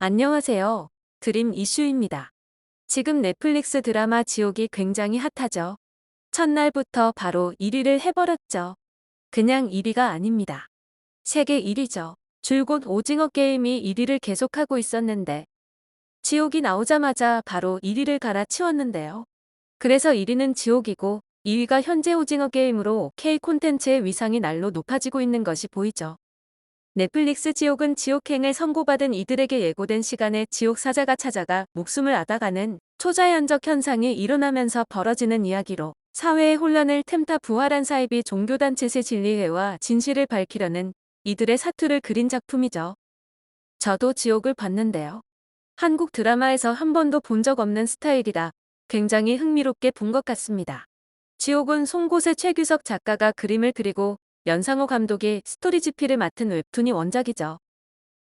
안녕하세요. 드림 이슈입니다. 지금 넷플릭스 드라마 지옥이 굉장히 핫하죠. 첫날부터 바로 1위를 해버렸죠. 그냥 1위가 아닙니다. 세계 1위죠. 줄곧 오징어 게임이 1위를 계속하고 있었는데 지옥이 나오자마자 바로 1위를 갈아치웠는데요. 그래서 1위는 지옥이고 2위가 현재 오징어 게임으로 K 콘텐츠의 위상이 날로 높아지고 있는 것이 보이죠. 넷플릭스 지옥은 지옥행을 선고받은 이들에게 예고된 시간에 지옥 사자가 찾아가 목숨을 앗아가는 초자연적 현상이 일어나면서 벌어지는 이야기로 사회의 혼란을 틈타 부활한 사이비 종교단체의 진리회와 진실을 밝히려는 이들의 사투를 그린 작품이죠. 저도 지옥을 봤는데요. 한국 드라마에서 한 번도 본 적 없는 스타일이라 굉장히 흥미롭게 본 것 같습니다. 지옥은 송곳의 최규석 작가가 그림을 그리고 연상호 감독이 스토리 지피를 맡은 웹툰이 원작이죠.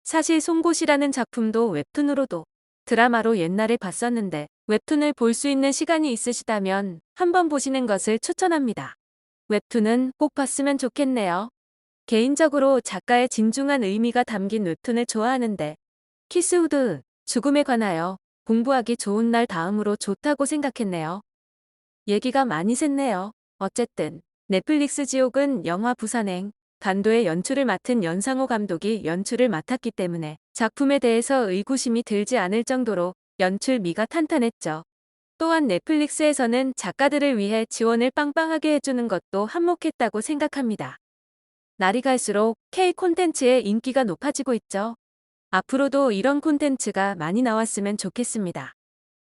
사실 송곳이라는 작품도 웹툰으로도 드라마로 옛날에 봤었는데 웹툰을 볼 수 있는 시간이 있으시다면 한번 보시는 것을 추천합니다. 웹툰은 꼭 봤으면 좋겠네요. 개인적으로 작가의 진중한 의미가 담긴 웹툰을 좋아하는데 키스우드, 죽음에 관하여 공부하기 좋은 날 다음으로 좋다고 생각했네요. 얘기가 많이 샜네요. 어쨌든 넷플릭스 지옥은 영화 부산행, 간도의 연출을 맡은 연상호 감독이 연출을 맡았기 때문에 작품에 대해서 의구심이 들지 않을 정도로 연출미가 탄탄했죠. 또한 넷플릭스에서는 작가들을 위해 지원을 빵빵하게 해주는 것도 한몫했다고 생각합니다. 날이 갈수록 K 콘텐츠의 인기가 높아지고 있죠. 앞으로도 이런 콘텐츠가 많이 나왔으면 좋겠습니다.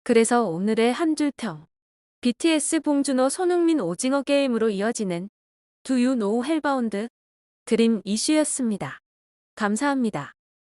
그래서 오늘의 한 줄 평. BTS 봉준호 손흥민 오징어 게임으로 이어지는 Do You Know Hellbound? 드림 이슈였습니다. 감사합니다.